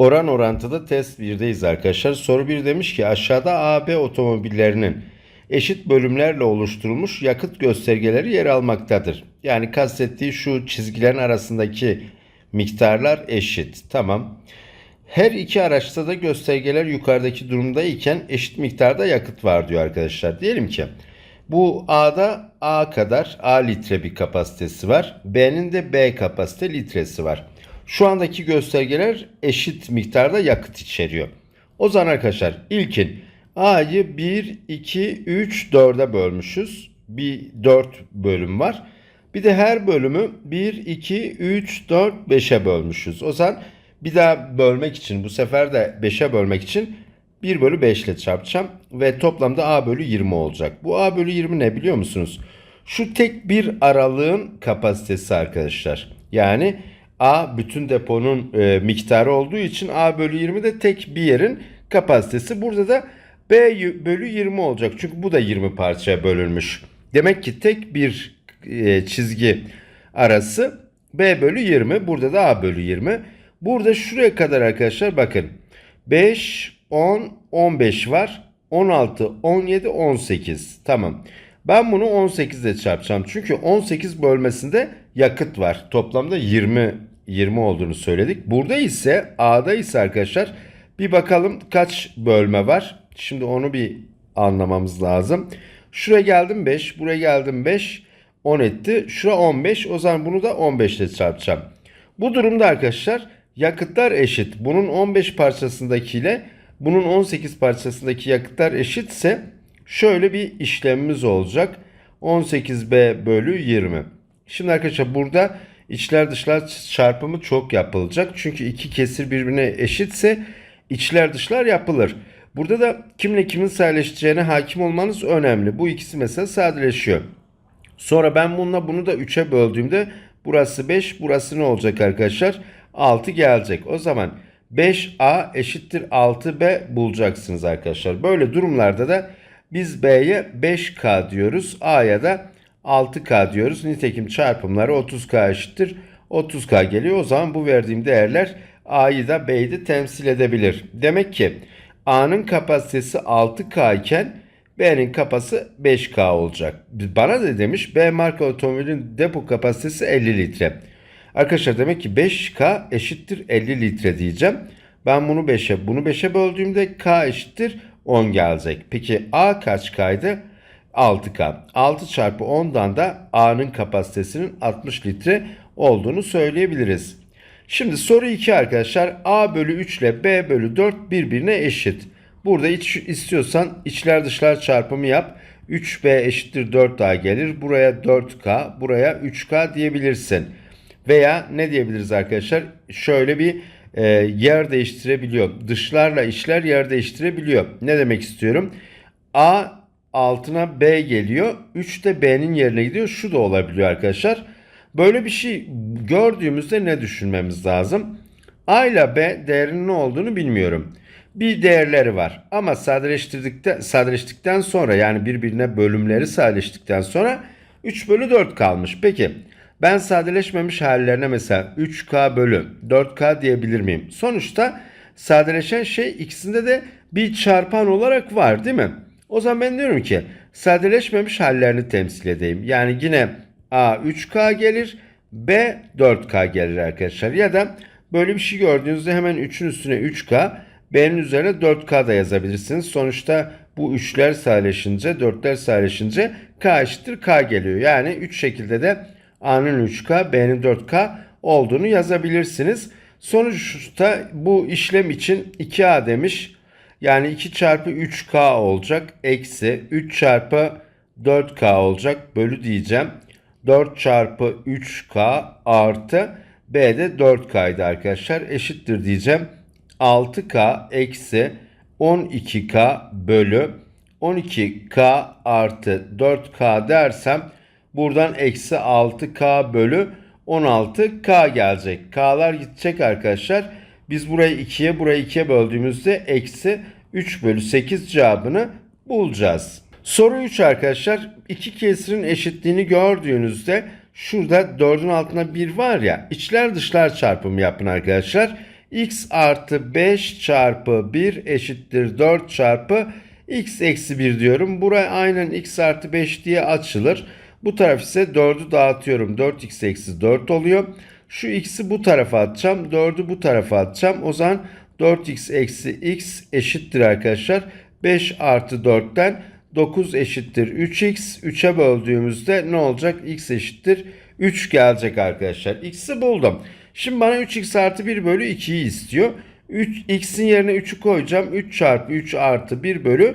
Oran orantıda test 1'deyiz arkadaşlar. Soru 1 demiş ki aşağıda AB otomobillerinin eşit bölümlerle oluşturulmuş yakıt göstergeleri yer almaktadır. Yani kastettiği şu çizgilerin arasındaki miktarlar eşit. Tamam. Her iki araçta da göstergeler yukarıdaki durumda iken eşit miktarda yakıt var diyor arkadaşlar. Diyelim ki bu A'da A kadar A litre bir kapasitesi var. B'nin de B kapasite litresi var. Şu andaki göstergeler eşit miktarda yakıt içeriyor. O zaman arkadaşlar ilkin A'yı 1, 2, 3, 4'e bölmüşüz. Bir 4 bölüm var. Bir de her bölümü 1, 2, 3, 4, 5'e bölmüşüz. O zaman bir daha bölmek için bu sefer de 5'e bölmek için 1 bölü 5 ile çarpacağım. Ve toplamda A bölü 20 olacak. Bu A bölü 20 ne biliyor musunuz? Şu tek bir aralığın kapasitesi arkadaşlar. Yani A bütün deponun e, miktarı olduğu için A bölü 20 de tek bir yerin kapasitesi. Burada da B bölü 20 olacak. Çünkü bu da 20 parçaya bölünmüş. Demek ki tek bir e, çizgi arası B bölü 20. Burada da A bölü 20. Burada şuraya kadar arkadaşlar bakın. 5, 10, 15 var. 16, 17, 18. Tamam. Ben bunu 18 ile çarpacağım. Çünkü 18 bölmesinde yakıt var. Toplamda 20 20 olduğunu söyledik. Burada ise A'da ise arkadaşlar bir bakalım kaç bölme var. Şimdi onu bir anlamamız lazım. Şuraya geldim 5, buraya geldim 5, 10 etti. Şura 15. O zaman bunu da 15 ile çarpacağım. Bu durumda arkadaşlar yakıtlar eşit. Bunun 15 parçasındakiyle bunun 18 parçasındaki yakıtlar eşitse şöyle bir işlemimiz olacak. 18B bölü 20. Şimdi arkadaşlar burada içler dışlar çarpımı çok yapılacak. Çünkü iki kesir birbirine eşitse içler dışlar yapılır. Burada da kimle kimin sadeleşeceğine hakim olmanız önemli. Bu ikisi mesela sadeleşiyor. Sonra ben bununla bunu da 3'e böldüğümde burası 5, burası ne olacak arkadaşlar? 6 gelecek. O zaman 5A eşittir 6B bulacaksınız arkadaşlar. Böyle durumlarda da biz B'ye 5K diyoruz. A'ya da 6K diyoruz. Nitekim çarpımları 30K eşittir. 30K geliyor. O zaman bu verdiğim değerler A'yı da B'yi de temsil edebilir. Demek ki A'nın kapasitesi 6K iken B'nin kapası 5K olacak. Bana da demiş B marka otomobilin depo kapasitesi 50 litre. Arkadaşlar demek ki 5K eşittir 50 litre diyeceğim. Ben bunu 5'e bunu 5'e böldüğümde K eşittir 10 gelecek. Peki A kaç K'ydı? 6K. 6 çarpı 10'dan da A'nın kapasitesinin 60 litre olduğunu söyleyebiliriz. Şimdi soru 2 arkadaşlar. A bölü 3 ile B bölü 4 birbirine eşit. Burada iç, istiyorsan içler dışlar çarpımı yap. 3B eşittir 4 daha gelir. Buraya 4K, buraya 3K diyebilirsin. Veya ne diyebiliriz arkadaşlar? Şöyle bir e, yer değiştirebiliyor. Dışlarla içler yer değiştirebiliyor. Ne demek istiyorum? A altına B geliyor. 3 de B'nin yerine gidiyor. Şu da olabiliyor arkadaşlar. Böyle bir şey gördüğümüzde ne düşünmemiz lazım? A ile B değerinin ne olduğunu bilmiyorum. Bir değerleri var ama sadeleştirdikten, sadeleştikten sonra yani birbirine bölümleri sadeleştikten sonra 3 bölü 4 kalmış. Peki ben sadeleşmemiş hallerine mesela 3K bölü 4K diyebilir miyim? Sonuçta sadeleşen şey ikisinde de bir çarpan olarak var değil mi? O zaman ben diyorum ki sadeleşmemiş hallerini temsil edeyim. Yani yine A 3K gelir B 4K gelir arkadaşlar. Ya da böyle bir şey gördüğünüzde hemen 3'ün üstüne 3K B'nin üzerine 4K da yazabilirsiniz. Sonuçta bu 3'ler sadeleşince 4'ler sadeleşince K eşittir K geliyor. Yani 3 şekilde de A'nın 3K B'nin 4K olduğunu yazabilirsiniz. Sonuçta bu işlem için 2A demiş. Yani 2 çarpı 3K olacak. Eksi 3 çarpı 4K olacak. Bölü diyeceğim. 4 çarpı 3K artı B de 4K'ydı arkadaşlar. Eşittir diyeceğim. 6K eksi 12K bölü 12K artı 4K dersem buradan eksi 6K bölü 16K gelecek. K'lar gidecek arkadaşlar. Biz burayı 2'ye burayı 2'ye böldüğümüzde eksi 3 bölü 8 cevabını bulacağız. Soru 3 arkadaşlar. iki kesirin eşitliğini gördüğünüzde şurada 4'ün altına 1 var ya içler dışlar çarpımı yapın arkadaşlar. x artı 5 çarpı 1 eşittir 4 çarpı x eksi 1 diyorum. Buraya aynen x artı 5 diye açılır. Bu taraf ise 4'ü dağıtıyorum. 4x eksi 4 oluyor. Şu x'i bu tarafa atacağım. 4'ü bu tarafa atacağım. O zaman 4x eksi x eşittir arkadaşlar. 5 artı 4'ten 9 eşittir 3x. 3'e böldüğümüzde ne olacak? x eşittir 3 gelecek arkadaşlar. x'i buldum. Şimdi bana 3x artı 1 bölü 2'yi istiyor. 3, x'in yerine 3'ü koyacağım. 3 çarpı 3 artı 1 bölü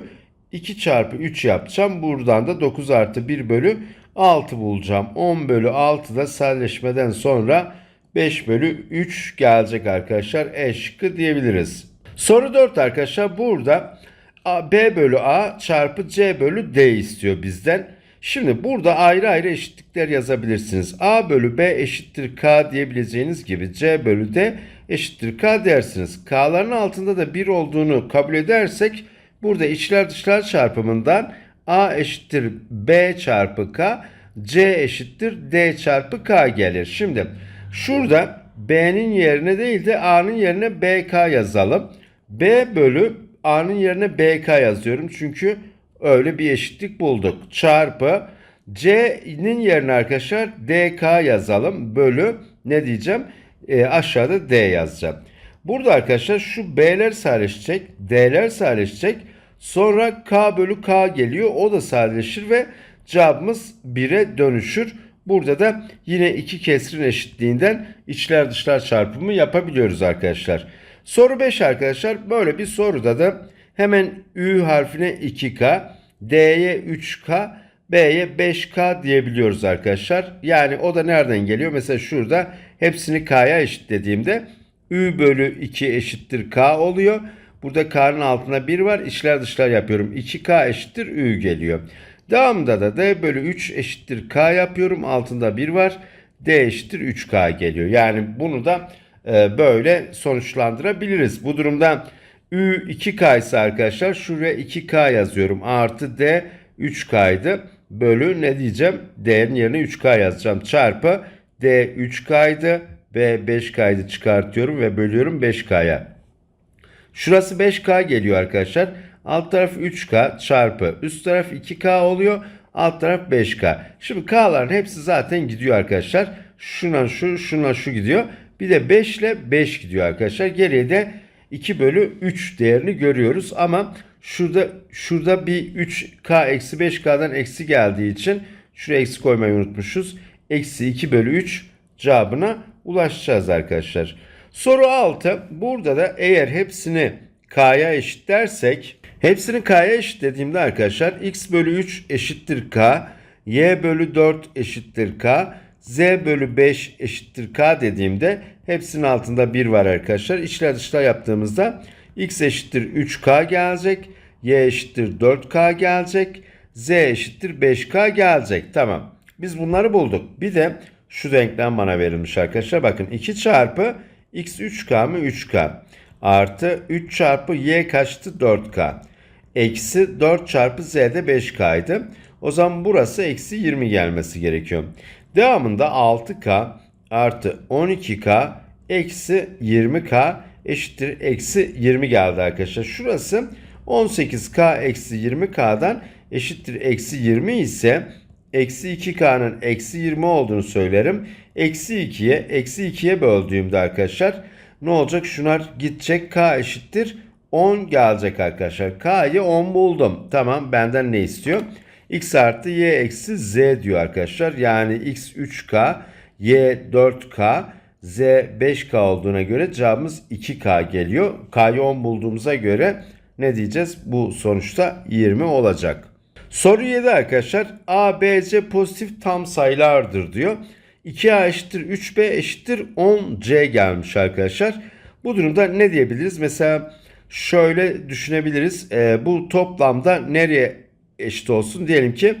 2 çarpı 3 yapacağım. Buradan da 9 artı 1 bölü 6 bulacağım. 10 bölü 6 da sadeleşmeden sonra 5 bölü 3 gelecek arkadaşlar. E şıkkı diyebiliriz. Soru 4 arkadaşlar. Burada B bölü A çarpı C bölü D istiyor bizden. Şimdi burada ayrı ayrı eşitlikler yazabilirsiniz. A bölü B eşittir K diyebileceğiniz gibi C bölü D eşittir K dersiniz. K'ların altında da 1 olduğunu kabul edersek burada içler dışlar çarpımından A eşittir B çarpı K, C eşittir D çarpı K gelir. Şimdi şurada B'nin yerine değil de A'nın yerine BK yazalım. B bölü A'nın yerine BK yazıyorum. Çünkü öyle bir eşitlik bulduk. Çarpı C'nin yerine arkadaşlar DK yazalım. Bölü ne diyeceğim? E, aşağıda D yazacağım. Burada arkadaşlar şu B'ler sadeleşecek. D'ler sadeleşecek. Sonra K bölü K geliyor. O da sadeleşir ve cevabımız 1'e dönüşür. Burada da yine iki kesrin eşitliğinden içler dışlar çarpımı yapabiliyoruz arkadaşlar. Soru 5 arkadaşlar. Böyle bir soruda da hemen Ü harfine 2K, D'ye 3K, B'ye 5K diyebiliyoruz arkadaşlar. Yani o da nereden geliyor? Mesela şurada hepsini K'ya eşitlediğimde Ü bölü 2 eşittir K oluyor. Burada K'nın altına 1 var. İçler dışlar yapıyorum. 2K eşittir Ü geliyor. Devamında da D bölü 3 eşittir K yapıyorum. Altında 1 var. D eşittir 3K geliyor. Yani bunu da e, böyle sonuçlandırabiliriz. Bu durumda Ü 2K ise arkadaşlar şuraya 2K yazıyorum. Artı D 3K'ydı. Bölü ne diyeceğim? D'nin yerine 3K yazacağım. Çarpı D 3K'ydı. B 5K'ydı çıkartıyorum ve bölüyorum 5K'ya. Şurası 5K geliyor arkadaşlar. Alt taraf 3K çarpı üst taraf 2K oluyor. Alt taraf 5K. Şimdi K'ların hepsi zaten gidiyor arkadaşlar. Şuna şu, şuna şu gidiyor. Bir de 5 ile 5 gidiyor arkadaşlar. Geriye de 2 bölü 3 değerini görüyoruz. Ama şurada şurada bir 3K eksi 5K'dan eksi geldiği için şuraya eksi koymayı unutmuşuz. Eksi 2 bölü 3 cevabına ulaşacağız arkadaşlar. Soru 6. Burada da eğer hepsini K'ya eşitlersek hepsini K'ya eşitlediğimde arkadaşlar x bölü 3 eşittir K, y bölü 4 eşittir K, z bölü 5 eşittir K dediğimde hepsinin altında 1 var arkadaşlar. İçler dışlar yaptığımızda x eşittir 3K gelecek, y eşittir 4K gelecek, z eşittir 5K gelecek. Tamam. Biz bunları bulduk. Bir de şu denklem bana verilmiş arkadaşlar. Bakın 2 çarpı x 3k mı 3k artı 3 çarpı y kaçtı 4k eksi 4 çarpı z de 5k'ydı. O zaman burası eksi 20 gelmesi gerekiyor. Devamında 6k artı 12k eksi 20k eşittir eksi 20 geldi arkadaşlar. Şurası 18k eksi 20k'dan eşittir eksi 20 ise eksi 2k'nın eksi 20 olduğunu söylerim. Eksi 2'ye eksi 2'ye böldüğümde arkadaşlar ne olacak? Şunlar gidecek k eşittir 10 gelecek arkadaşlar. K'yı 10 buldum. Tamam benden ne istiyor? x artı y eksi z diyor arkadaşlar. Yani x 3k, y 4k, z 5k olduğuna göre cevabımız 2k geliyor. K'yı 10 bulduğumuza göre ne diyeceğiz? Bu sonuçta 20 olacak. Soru 7 arkadaşlar. A, B, C pozitif tam sayılardır diyor. 2A eşittir 3B eşittir 10C gelmiş arkadaşlar. Bu durumda ne diyebiliriz? Mesela şöyle düşünebiliriz. E, bu toplamda nereye eşit olsun? Diyelim ki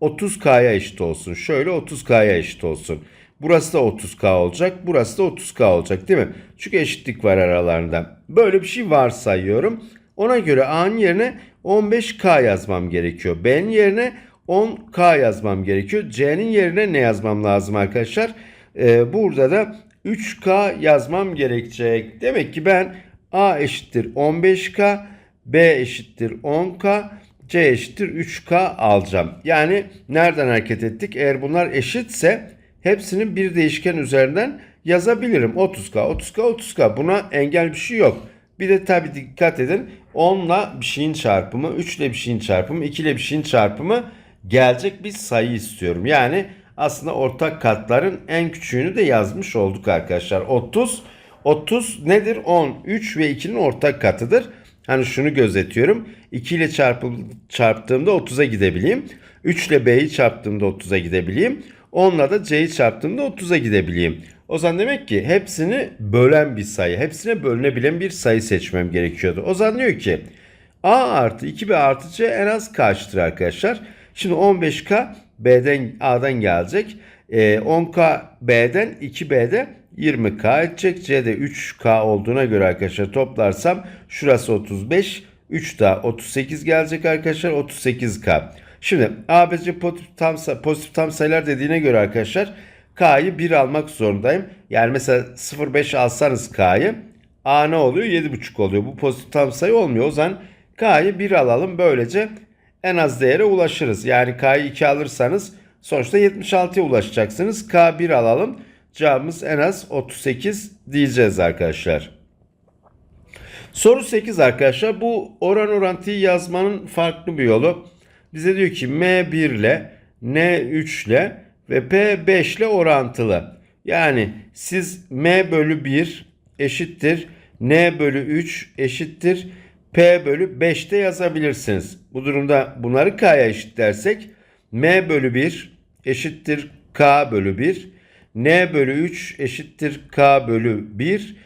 30K'ya eşit olsun. Şöyle 30K'ya eşit olsun. Burası da 30K olacak. Burası da 30K olacak değil mi? Çünkü eşitlik var aralarında. Böyle bir şey varsayıyorum. Ona göre A'nın yerine 15K yazmam gerekiyor. B'nin yerine 10K yazmam gerekiyor. C'nin yerine ne yazmam lazım arkadaşlar? Ee, burada da 3K yazmam gerekecek. Demek ki ben A eşittir 15K, B eşittir 10K, C eşittir 3K alacağım. Yani nereden hareket ettik? Eğer bunlar eşitse hepsini bir değişken üzerinden yazabilirim. 30K, 30K, 30K. Buna engel bir şey yok. Bir de tabi dikkat edin 10 ile bir şeyin çarpımı, 3 ile bir şeyin çarpımı, 2 ile bir şeyin çarpımı gelecek bir sayı istiyorum. Yani aslında ortak katların en küçüğünü de yazmış olduk arkadaşlar. 30 30 nedir? 10, 3 ve 2'nin ortak katıdır. Hani şunu gözetiyorum. 2 ile çarpı, çarptığımda 30'a gidebileyim. 3 ile B'yi çarptığımda 30'a gidebileyim. 10 ile de C'yi çarptığımda 30'a gidebileyim. O zaman demek ki hepsini bölen bir sayı, hepsine bölünebilen bir sayı seçmem gerekiyordu. O zaman diyor ki A artı 2B artı C en az kaçtır arkadaşlar? Şimdi 15K B'den A'dan gelecek. E, 10K B'den 2B'de 20K edecek. C'de 3K olduğuna göre arkadaşlar toplarsam şurası 35. 3 daha 38 gelecek arkadaşlar. 38K. Şimdi ABC pozitif tam, pozitif tam sayılar dediğine göre arkadaşlar K'yı 1 almak zorundayım. Yani mesela 0,5 alsanız K'yı A ne oluyor? 7,5 oluyor. Bu pozitif tam sayı olmuyor. O zaman K'yı 1 alalım. Böylece en az değere ulaşırız. Yani K'yı 2 alırsanız sonuçta 76'ya ulaşacaksınız. K1 alalım. Cevabımız en az 38 diyeceğiz arkadaşlar. Soru 8 arkadaşlar. Bu oran orantıyı yazmanın farklı bir yolu. Bize diyor ki M1 ile N3 ile ve P5 ile orantılı. Yani siz M bölü 1 eşittir N bölü 3 eşittir P bölü 5 de yazabilirsiniz. Bu durumda bunları K'ya eşitlersek M bölü 1 eşittir K bölü 1. N bölü 3 eşittir K bölü 1.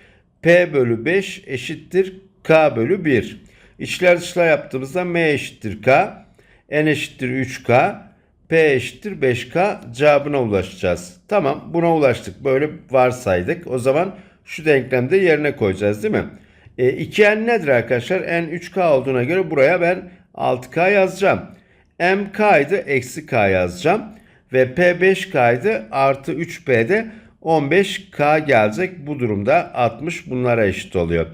P bölü 5 eşittir K bölü 1. İçler dışlar yaptığımızda M eşittir K. N eşittir 3K. P eşittir 5K cevabına ulaşacağız. Tamam buna ulaştık. Böyle varsaydık. O zaman şu denklemde yerine koyacağız değil mi? E, 2n nedir arkadaşlar? n 3k olduğuna göre buraya ben 6k yazacağım. mk'ydı eksi k yazacağım. Ve p 5k'ydı artı 3p'de 15k gelecek. Bu durumda 60 bunlara eşit oluyor.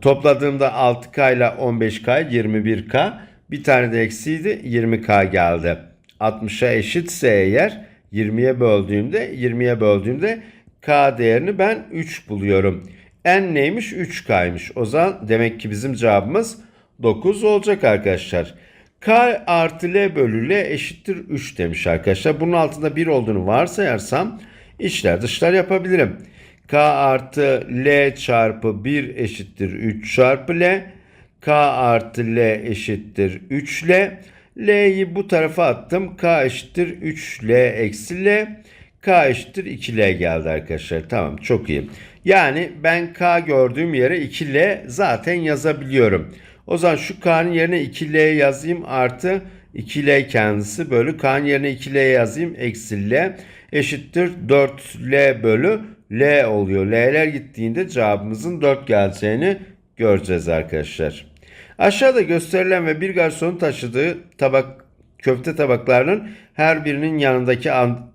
Topladığımda 6k ile 15k 21k. Bir tane de eksiydi 20k geldi. 60'a eşitse eğer 20'ye böldüğümde 20'ye böldüğümde k değerini ben 3 buluyorum. N neymiş? 3K'ymış. O zaman demek ki bizim cevabımız 9 olacak arkadaşlar. K artı L bölü L eşittir 3 demiş arkadaşlar. Bunun altında 1 olduğunu varsayarsam içler dışlar yapabilirim. K artı L çarpı 1 eşittir 3 çarpı L. K artı L eşittir 3 L. L'yi bu tarafa attım. K eşittir 3 L eksi L. K eşittir 2L geldi arkadaşlar. Tamam çok iyi. Yani ben K gördüğüm yere 2L zaten yazabiliyorum. O zaman şu K'nın yerine 2L yazayım artı 2L kendisi bölü K'nın yerine 2L yazayım eksi L eşittir 4L bölü L oluyor. L'ler gittiğinde cevabımızın 4 geleceğini göreceğiz arkadaşlar. Aşağıda gösterilen ve bir garsonun taşıdığı tabak köfte tabaklarının her birinin yanındaki ad,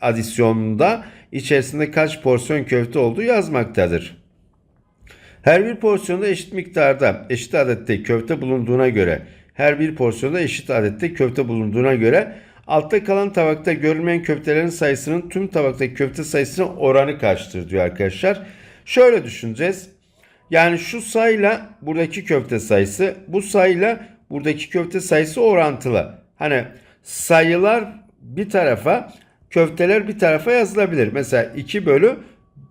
adisyonunda içerisinde kaç porsiyon köfte olduğu yazmaktadır. Her bir porsiyonda eşit miktarda, eşit adette köfte bulunduğuna göre, her bir porsiyonda eşit adette köfte bulunduğuna göre altta kalan tabakta görülmeyen köftelerin sayısının tüm tabaktaki köfte sayısının oranı kaçtır diyor arkadaşlar. Şöyle düşüneceğiz. Yani şu sayıyla buradaki köfte sayısı, bu sayıyla buradaki köfte sayısı orantılı. Hani sayılar bir tarafa, köfteler bir tarafa yazılabilir. Mesela 2 bölü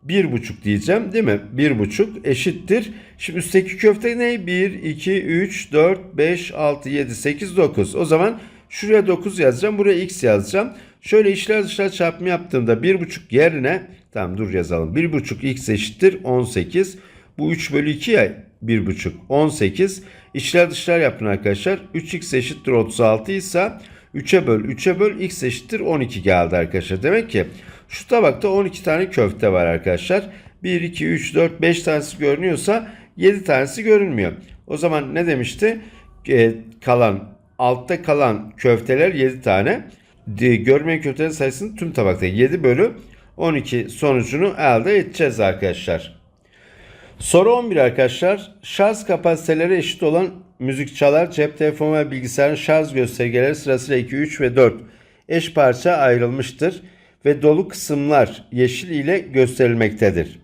1,5 diyeceğim değil mi? 1,5 eşittir. Şimdi üstteki köfte ne? 1, 2, 3, 4, 5, 6, 7, 8, 9. O zaman şuraya 9 yazacağım. Buraya x yazacağım. Şöyle işler dışlar çarpımı yaptığımda 1,5 yerine tamam dur yazalım. 1,5 x eşittir 18. Bu 3 bölü 2 ya 1,5 18. İşler dışlar yapın arkadaşlar. 3x eşittir 36 ise 3'e böl 3'e böl x eşittir 12 geldi arkadaşlar. Demek ki şu tabakta 12 tane köfte var arkadaşlar. 1, 2, 3, 4, 5 tanesi görünüyorsa 7 tanesi görünmüyor. O zaman ne demişti? Ee, kalan altta kalan köfteler 7 tane. Görmeyen köftelerin sayısının tüm tabakta 7 bölü 12 sonucunu elde edeceğiz arkadaşlar. Soru 11 arkadaşlar. Şarj kapasiteleri eşit olan müzikçalar, cep telefonu ve bilgisayarın şarj göstergeleri sırasıyla 2, 3 ve 4 eş parça ayrılmıştır ve dolu kısımlar yeşil ile gösterilmektedir.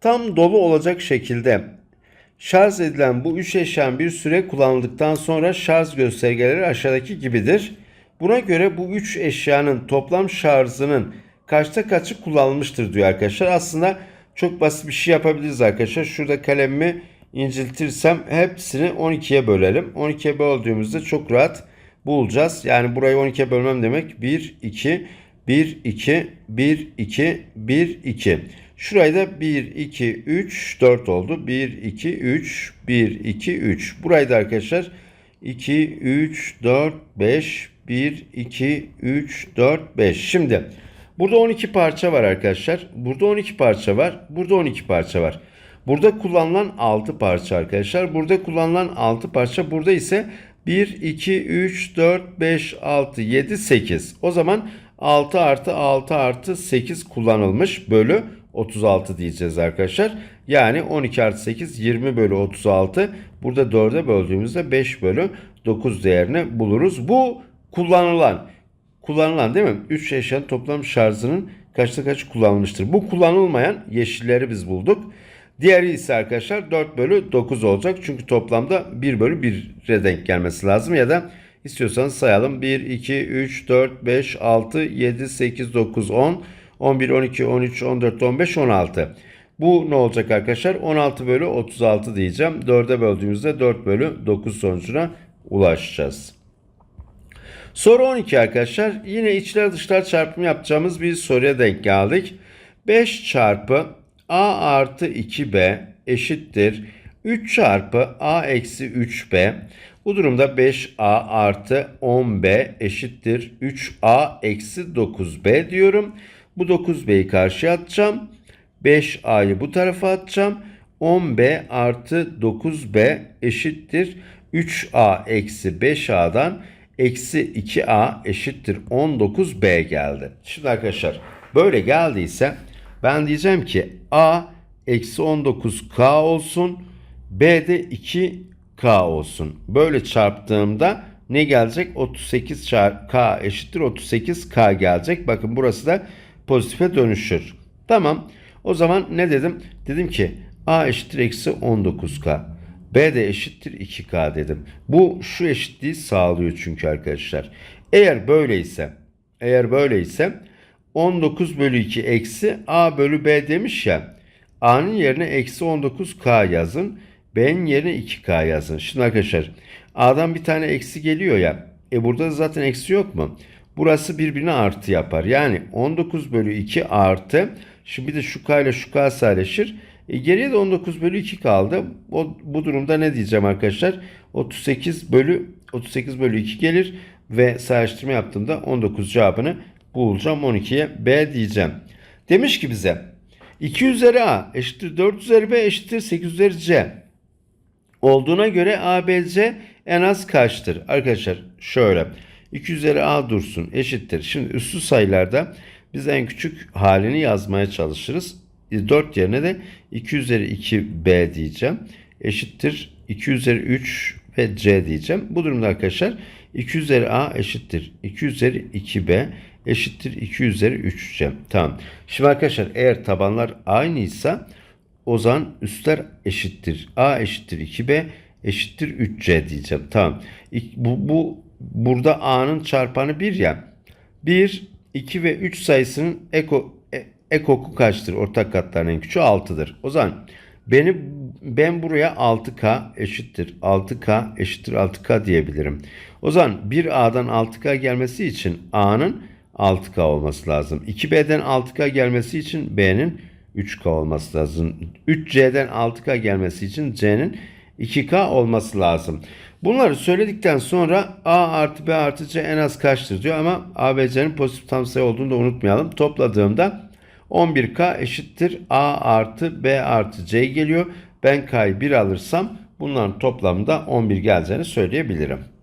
Tam dolu olacak şekilde şarj edilen bu üç eşyanın bir süre kullanıldıktan sonra şarj göstergeleri aşağıdaki gibidir. Buna göre bu üç eşyanın toplam şarjının kaçta kaçı kullanılmıştır diyor arkadaşlar. Aslında çok basit bir şey yapabiliriz arkadaşlar. Şurada kalemimi inciltirsem hepsini 12'ye bölelim. 12'ye böldüğümüzde çok rahat bulacağız. Yani burayı 12'ye bölmem demek 1, 2, 1, 2, 1, 2, 1, 2. Şurayı da 1, 2, 3, 4 oldu. 1, 2, 3, 1, 2, 3. Burayı da arkadaşlar 2, 3, 4, 5, 1, 2, 3, 4, 5. Şimdi burada 12 parça var arkadaşlar. Burada 12 parça var. Burada 12 parça var. Burada kullanılan 6 parça arkadaşlar. Burada kullanılan 6 parça. Burada ise 1, 2, 3, 4, 5, 6, 7, 8. O zaman 6 artı 6 artı 8 kullanılmış bölü 36 diyeceğiz arkadaşlar. Yani 12 artı 8 20 bölü 36. Burada 4'e böldüğümüzde 5 bölü 9 değerini buluruz. Bu kullanılan kullanılan değil mi? 3 eşyanın toplam şarjının kaçta kaç kullanılmıştır. Bu kullanılmayan yeşilleri biz bulduk. Diğeri ise arkadaşlar 4 bölü 9 olacak. Çünkü toplamda 1 bölü 1'e denk gelmesi lazım. Ya da istiyorsanız sayalım. 1, 2, 3, 4, 5, 6, 7, 8, 9, 10, 11, 12, 13, 14, 15, 16. Bu ne olacak arkadaşlar? 16 bölü 36 diyeceğim. 4'e böldüğümüzde 4 bölü 9 sonucuna ulaşacağız. Soru 12 arkadaşlar. Yine içler dışlar çarpımı yapacağımız bir soruya denk geldik. 5 çarpı a artı 2b eşittir 3 çarpı a eksi 3b. Bu durumda 5a artı 10b eşittir 3a eksi 9b diyorum. Bu 9b'yi karşıya atacağım. 5a'yı bu tarafa atacağım. 10b artı 9b eşittir 3a eksi 5a'dan eksi 2a eşittir 19b geldi. Şimdi arkadaşlar böyle geldiyse ben diyeceğim ki a eksi 19k olsun b de 2k olsun. Böyle çarptığımda ne gelecek? 38 çarpı k eşittir 38k gelecek. Bakın burası da pozitife dönüşür. Tamam. O zaman ne dedim? Dedim ki a eşittir eksi 19k. B de eşittir 2K dedim. Bu şu eşitliği sağlıyor çünkü arkadaşlar. Eğer böyleyse eğer böyleyse 19 bölü 2 eksi A bölü B demiş ya. A'nın yerine eksi 19K yazın. B'nin yerine 2K yazın. Şimdi arkadaşlar A'dan bir tane eksi geliyor ya. E burada zaten eksi yok mu? Burası birbirine artı yapar. Yani 19 bölü 2 artı. Şimdi bir de şu K ile şu K sadeleşir. E geriye de 19 bölü 2 kaldı. O, bu durumda ne diyeceğim arkadaşlar? 38 bölü 38 bölü 2 gelir ve sayıştırma yaptığımda 19 cevabını bulacağım. 12'ye B diyeceğim. Demiş ki bize 2 üzeri A eşittir 4 üzeri B eşittir 8 üzeri C olduğuna göre A, B, C en az kaçtır? Arkadaşlar şöyle 2 üzeri A dursun eşittir. Şimdi üstü sayılarda biz en küçük halini yazmaya çalışırız. 4 yerine de 2 üzeri 2b diyeceğim. Eşittir 2 üzeri 3 ve c diyeceğim. Bu durumda arkadaşlar 2 üzeri a eşittir 2 üzeri 2b eşittir 2 üzeri 3c. Tamam. Şimdi arkadaşlar eğer tabanlar aynıysa o zaman üstler eşittir. a eşittir 2b eşittir 3c diyeceğim. Tamam. Bu, bu burada a'nın çarpanı 1 ya. 1, 2 ve 3 sayısının eko ekoku kaçtır? Ortak katların en küçüğü 6'dır. O zaman beni ben buraya 6K eşittir. 6K eşittir 6K diyebilirim. O zaman bir A'dan 6K gelmesi için A'nın 6K olması lazım. 2B'den 6K gelmesi için B'nin 3K olması lazım. 3C'den 6K gelmesi için C'nin 2K olması lazım. Bunları söyledikten sonra A artı B artı C en az kaçtır diyor ama A ve C'nin pozitif tam sayı olduğunu da unutmayalım. Topladığımda 11K eşittir A artı B artı C geliyor. Ben K'yı 1 alırsam bunların toplamında 11 geleceğini söyleyebilirim.